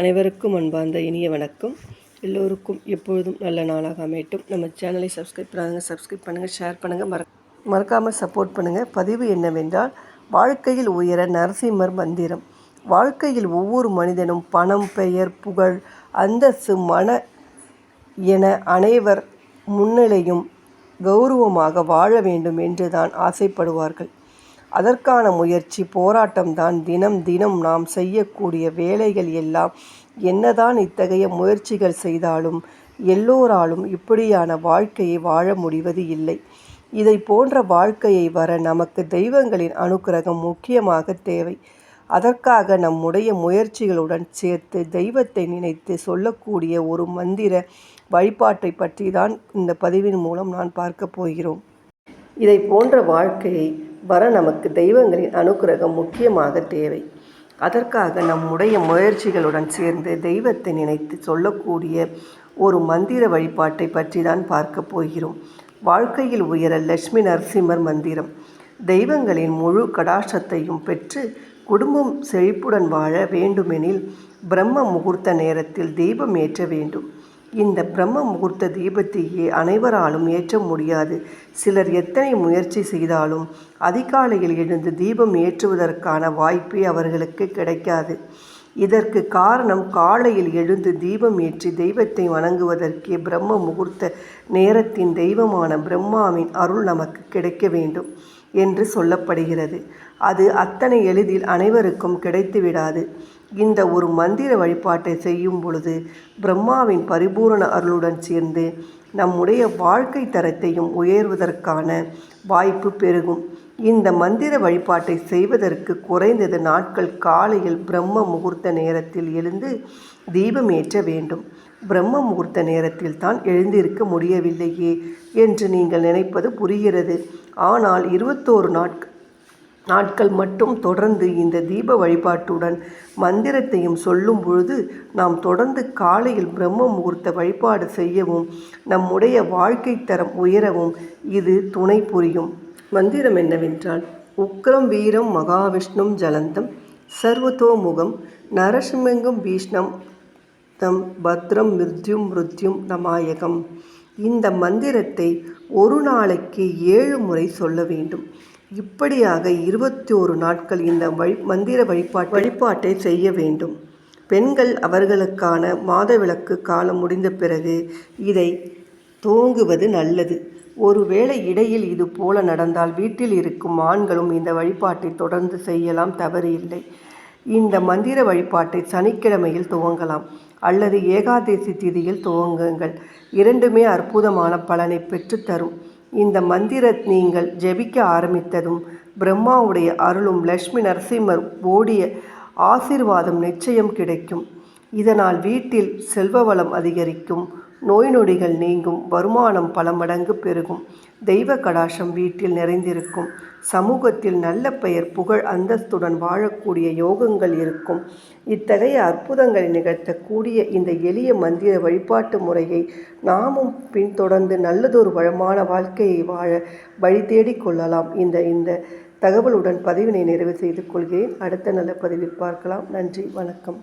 அனைவருக்கும் அன்பார்ந்த இனிய வணக்கம். எல்லோருக்கும் எப்பொழுதும் நல்ல நாளாக அமையட்டும். நம்ம சேனலை சப்ஸ்கிரைப் பண்ணாங்க சப்ஸ்கிரைப் பண்ணுங்கள் ஷேர் பண்ணுங்கள் மற மறக்காமல் சப்போர்ட் பண்ணுங்கள் பதிவு என்னவென்றால் வாழ்க்கையில் உயர நரசிம்மர் மந்திரம். வாழ்க்கையில் ஒவ்வொரு மனிதனும் பணம் பெயர் புகழ் அந்தஸ்து மன என அனைவர் முன்னிலையும் கௌரவமாக வாழ வேண்டும் என்று தான் ஆசைப்படுவார்கள். அதற்கான முயற்சி போராட்டம்தான் தினம் தினம் நாம் செய்யக்கூடிய வேலைகள் எல்லாம். என்னதான் இத்தகைய முயற்சிகள் செய்தாலும் எல்லோராலும் இப்படியான வாழ்க்கையை வாழ முடிவது இல்லை. இதை போன்ற வாழ்க்கையை வர நமக்கு தெய்வங்களின் அனுக்கிரகம் முக்கியமாக தேவை. அதற்காக நம்முடைய முயற்சிகளுடன் சேர்த்து தெய்வத்தை நினைத்து சொல்லக்கூடிய ஒரு மந்திர வழிபாட்டை பற்றி தான் இந்த பதிவின் மூலம் நான் பார்க்க போகிறோம். இதை போன்ற வாழ்க்கையை வர நமக்கு தெய்வங்களின் அனுக்கிரகம் முக்கியமாக தேவை. அதற்காக நம்முடைய முயற்சிகளுடன் சேர்ந்து தெய்வத்தை நினைத்து சொல்லக்கூடிய ஒரு மந்திர வழிபாட்டை பற்றி தான் பார்க்க போகிறோம். வாழ்க்கையில் உயர லட்சுமி நரசிம்மர் மந்திரம். தெய்வங்களின் முழு கடாட்சத்தையும் பெற்று குடும்பம் செழிப்புடன் வாழ வேண்டுமெனில் பிரம்ம முகூர்த்த நேரத்தில் தீபம் ஏற்ற வேண்டும். இந்த பிரம்ம முகூர்த்த தீபத்தையே அனைவராலும் ஏற்ற முடியாது. சிலர் எத்தனை முயற்சி செய்தாலும் அதிகாலையில் எழுந்து தீபம் ஏற்றுவதற்கான வாய்ப்பே அவர்களுக்கு கிடைக்காது. இதற்கு காரணம் காலையில் எழுந்து தீபம் ஏற்றி தெய்வத்தை வணங்குவதற்கே பிரம்ம முகூர்த்த நேரத்தின் தெய்வமான பிரம்மாவின் அருள் நமக்கு கிடைக்க வேண்டும் என்று சொல்லப்படுகிறது. அது அத்தனை எளிதில் அனைவருக்கும் கிடைத்துவிடாது இந்த ஒரு மந்திர வழிபாட்டை செய்யும் பொழுது பிரம்மாவின் பரிபூரண அருளுடன் சேர்ந்து நம்முடைய வாழ்க்கை தரத்தையும் உயர்வதற்கான வாய்ப்பு பெருகும். இந்த மந்திர வழிபாட்டை செய்வதற்கு குறைந்தது நாட்கள் காலையில் பிரம்ம முகூர்த்த நேரத்தில் எழுந்து தீபம் ஏற்ற வேண்டும். பிரம்ம முகூர்த்த நேரத்தில் தான் எழுந்திருக்க முடியவில்லையே என்று நீங்கள் நினைப்பது புரிகிறது. ஆனால் இருபத்தோரு நாட்கள் நாட்கள் மட்டும் தொடர்ந்து இந்த தீப வழிபாட்டுடன் மந்திரத்தையும் சொல்லும் பொழுது நாம் தொடர்ந்து காலையில் பிரம்ம முகூர்த்த வழிபாடு செய்யவும் நம்முடைய வாழ்க்கை தரம் உயரவும் இது துணை புரியும். மந்திரம் என்னவென்றால் உக்ரம் வீரம் மகாவிஷ்ணும் ஜலந்தம் சர்வதோமுகம் நரசிம்மங்கும் பீஷ்ணம் தம் பத்ரம் மிருத்யும் மிருத்யும் நமாயகம். இந்த மந்திரத்தை ஒரு நாளைக்கு ஏழு முறை சொல்ல வேண்டும். இப்படியாக இருபத்தி ஒரு நாட்கள் இந்த வழி மந்திர வழிபாட்டு வழிபாட்டை செய்ய வேண்டும். பெண்கள் அவர்களுக்கான மாதவிளக்கு காலம் முடிந்த பிறகு இதை தோங்குவது நல்லது. ஒருவேளை இடையில் இது போல நடந்தால் வீட்டில் இருக்கும் ஆண்களும் இந்த வழிபாட்டை தொடர்ந்து செய்யலாம் தவறு இல்லை. இந்த மந்திர வழிபாட்டை சனிக்கிழமையில் துவங்கலாம். அல்லது ஏகாதசி திதியில் துவங்குங்கள். இரண்டுமே அற்புதமான பலனை பெற்றுத்தரும் இந்த மந்திர நீங்கள் ஜெபிக்க ஆரம்பித்ததும் பிரம்மாவுடைய அருளும் லக்ஷ்மி நரசிம்மர் ஓடிய ஆசீர்வாதம் நிச்சயம் கிடைக்கும். இதனால் வீட்டில் செல்வ வளம் அதிகரிக்கும். நோய் நொடிகள் நீங்கும் வருமானம் பல மடங்கு பெருகும். தெய்வ கடாசம் வீட்டில் நிறைந்திருக்கும். சமூகத்தில் நல்ல பெயர் புகழ் அந்தஸ்துடன் வாழக்கூடிய யோகங்கள் இருக்கும். இத்தகைய அற்புதங்களை நிகழ்த்தக்கூடிய இந்த எளிய மந்திர வழிபாட்டு முறையை நாமும் பின்தொடர்ந்து நல்லதொரு வளமான வாழ்க்கையை வாழ வழி தேடிக் கொள்ளலாம். இந்த இந்த தகவலுடன் பதிவினை நிறைவு செய்து கொள்கிறேன். அடுத்த நல்ல பதிவில் பார்க்கலாம். நன்றி வணக்கம்.